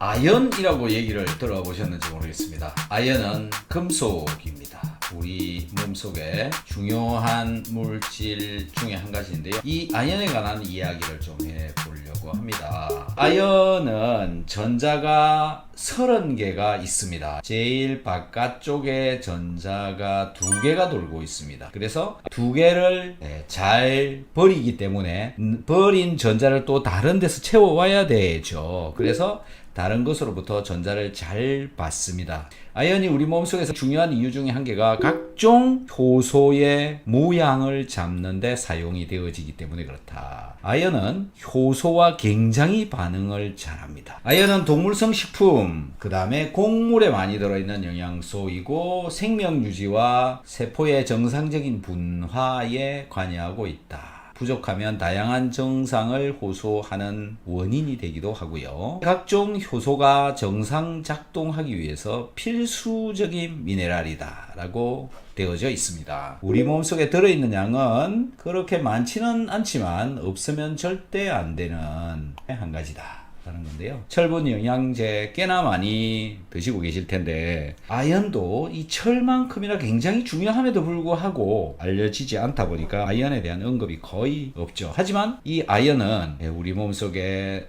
아연이라고 얘기를 들어보셨는지 모르겠습니다. 아연은 금속입니다. 우리 몸속에 중요한 물질 중에 한 가지인데요. 이 아연에 관한 이야기를 좀 해보려고 합니다. 아연은 전자가 30개가 있습니다. 제일 바깥쪽에 전자가 두 개가 돌고 있습니다. 그래서 두 개를 네, 잘 버리기 때문에 음, 버린 전자를 또 다른 데서 채워와야 되죠. 그래서 다른 것으로부터 전자를 잘 받습니다. 아연이 우리 몸속에서 중요한 이유 중에 한 개가 각종 효소의 모양을 잡는데 사용이 되어지기 때문에 그렇다. 아연은 효소와 굉장히 반응을 잘합니다. 아연은 동물성 식품, 그 다음에 곡물에 많이 들어있는 영양소이고 생명 유지와 세포의 정상적인 분화에 관여하고 있다. 부족하면 다양한 증상을 호소하는 원인이 되기도 하고요. 각종 효소가 정상 작동하기 위해서 필수적인 미네랄이다 라고 되어져 있습니다. 우리 몸속에 들어있는 양은 그렇게 많지는 않지만 없으면 절대 안 되는 한 가지다. 라는 건데요. 철분 영양제 꽤나 많이 드시고 계실 텐데 아연도 이 철만큼이나 굉장히 중요함에도 불구하고 알려지지 않다 보니까 아연에 대한 언급이 거의 없죠. 하지만 이 아연은 우리 몸속에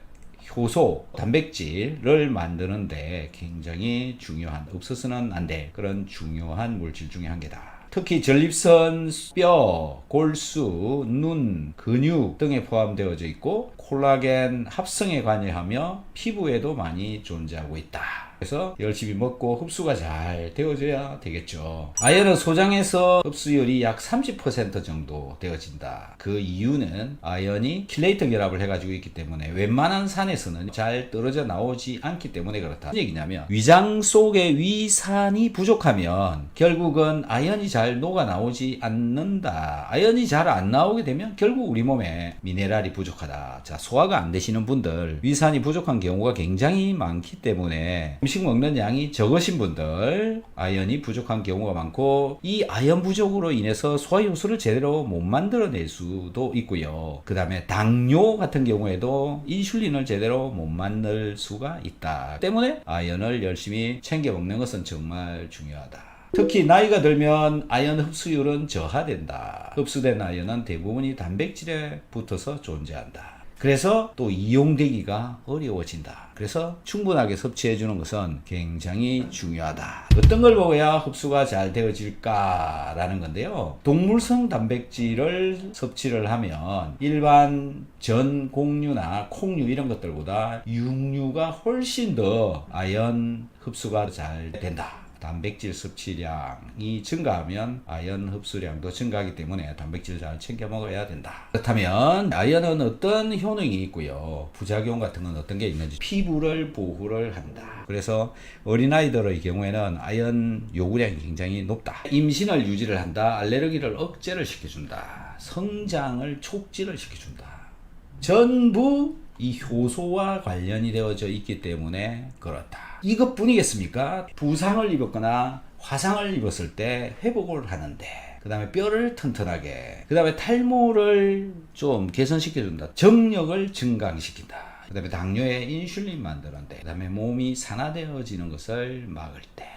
효소, 단백질을 만드는데 굉장히 중요한, 없어서는 안 될 그런 중요한 물질 중에 한 개다. 특히 전립선, 뼈, 골수, 눈, 근육 등에 포함되어져 있고 콜라겐 합성에 관여하며 피부에도 많이 존재하고 있다. 그래서 열심히 먹고 흡수가 잘 되어져야 되겠죠. 아연은 소장에서 흡수율이 약 30% 정도 되어진다. 그 이유는 아연이 킬레이터 결합을 해가지고 있기 때문에 웬만한 산에서는 잘 떨어져 나오지 않기 때문에 그렇다. 무슨 얘기냐면 위장 속에 위산이 부족하면 결국은 아연이 잘 녹아 나오지 않는다. 아연이 잘 안 나오게 되면 결국 우리 몸에 미네랄이 부족하다. 자, 소화가 안 되시는 분들 위산이 부족한 경우가 굉장히 많기 때문에 음식 먹는 양이 적으신 분들 아연이 부족한 경우가 많고 이 아연 부족으로 인해서 소화 효소를 제대로 못 만들어낼 수도 있고요. 그 다음에 당뇨 같은 경우에도 인슐린을 제대로 못 만들 수가 있다. 때문에 아연을 열심히 챙겨 먹는 것은 정말 중요하다. 특히 나이가 들면 아연 흡수율은 저하된다. 흡수된 아연은 대부분이 단백질에 붙어서 존재한다. 그래서 또 이용되기가 어려워진다. 그래서 충분하게 섭취해 주는 것은 굉장히 중요하다. 어떤 걸 먹어야 흡수가 잘 되어질까라는 건데요. 동물성 단백질을 섭취를 하면 일반 전, 곡류나 콩류 이런 것들보다 육류가 훨씬 더 아연 흡수가 잘 된다. 단백질 섭취량이 증가하면 아연 흡수량도 증가하기 때문에 단백질 잘 챙겨 먹어야 된다. 그렇다면 아연은 어떤 효능이 있고요. 부작용 같은 건 어떤 게 있는지 피부를 보호를 한다. 그래서 어린아이들의 경우에는 아연 요구량이 굉장히 높다. 임신을 유지를 한다. 알레르기를 억제를 시켜준다. 성장을 촉진을 시켜준다. 전부 이 효소와 관련이 되어져 있기 때문에 그렇다. 이것뿐이겠습니까? 부상을 입었거나 화상을 입었을 때 회복을 하는데 그 다음에 뼈를 튼튼하게 그 다음에 탈모를 좀 개선시켜준다 정력을 증강시킨다 그 다음에 당뇨에 인슐린 만드는데 그 다음에 몸이 산화되어지는 것을 막을 때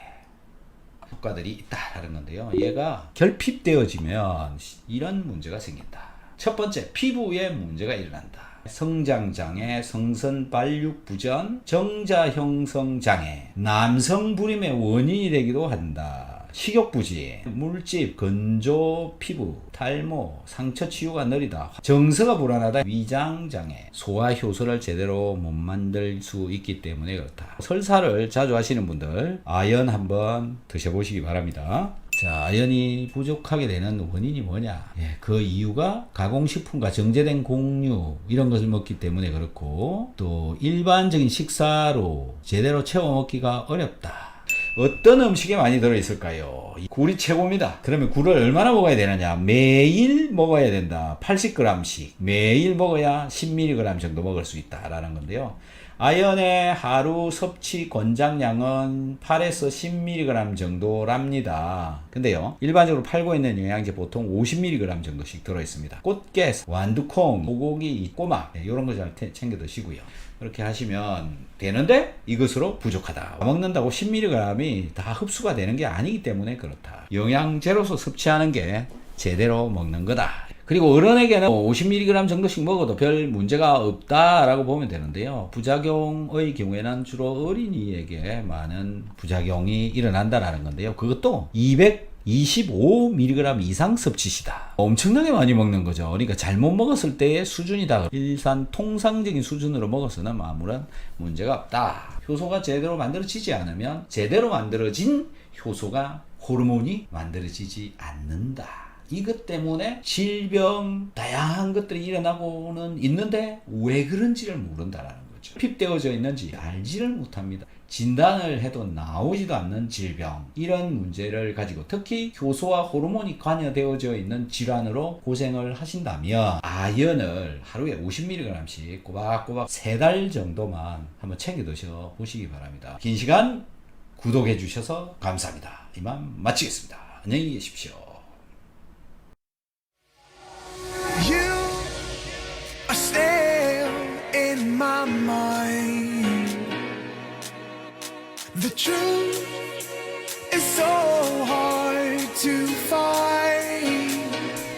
효과들이 있다라는 건데요. 얘가 결핍되어지면 이런 문제가 생긴다. 첫 번째 피부에 문제가 일어난다 성장장애, 성선발육 부전, 정자 형성 장애, 남성 불임의 원인이 되기도 한다. 식욕부지, 물집, 건조 피부, 탈모, 상처 치유가 느리다, 정서가 불안하다, 위장장애, 소화 효소를 제대로 못 만들 수 있기 때문에 그렇다. 설사를 자주 하시는 분들, 아연 한번 드셔보시기 바랍니다. 자, 아연이 부족하게 되는 원인이 뭐냐? 예, 그 이유가 가공식품과 정제된 곡류 이런 것을 먹기 때문에 그렇고 또 일반적인 식사로 제대로 채워 먹기가 어렵다. 어떤 음식에 많이 들어있을까요? 굴이 최고입니다. 그러면 굴을 얼마나 먹어야 되느냐? 매일 먹어야 된다. 80g씩. 매일 먹어야 10mg 정도 먹을 수 있다라는 건데요. 아연의 하루 섭취 권장량은 8에서 10mg 정도랍니다. 근데요, 일반적으로 팔고 있는 영양제 보통 50mg 정도씩 들어있습니다. 꽃게, 완두콩, 소고기, 꼬막, 이런 거 잘 챙겨 드시고요. 그렇게 하시면 되는데 이것으로 부족하다. 먹는다고 10mg이 다 흡수가 되는 게 아니기 때문에 그렇다. 영양제로서 섭취하는 게 제대로 먹는 거다. 그리고 어른에게는 50mg 정도씩 먹어도 별 문제가 없다라고 보면 되는데요. 부작용의 경우에는 주로 어린이에게 많은 부작용이 일어난다라는 건데요. 그것도 225mg 이상 섭취시다. 엄청나게 많이 먹는 거죠. 그러니까 잘못 먹었을 때의 수준이다. 일산 통상적인 수준으로 먹어서는 아무런 문제가 없다. 효소가 제대로 만들어지지 않으면 제대로 만들어진 효소가 호르몬이 만들어지지 않는다. 이것 때문에 질병 다양한 것들이 일어나고는 있는데 왜 그런지를 모른다라는 거죠. 핍되어져 있는지 알지를 못합니다. 진단을 해도 나오지도 않는 질병 이런 문제를 가지고 특히 효소와 호르몬이 관여되어져 있는 질환으로 고생을 하신다면 아연을 하루에 50mg씩 꼬박꼬박 세달 정도만 한번 챙겨 드셔 보시기 바랍니다. 긴 시간 구독해 주셔서 감사합니다. 이만 마치겠습니다. 안녕히 계십시오. You are still in my mind. The truth.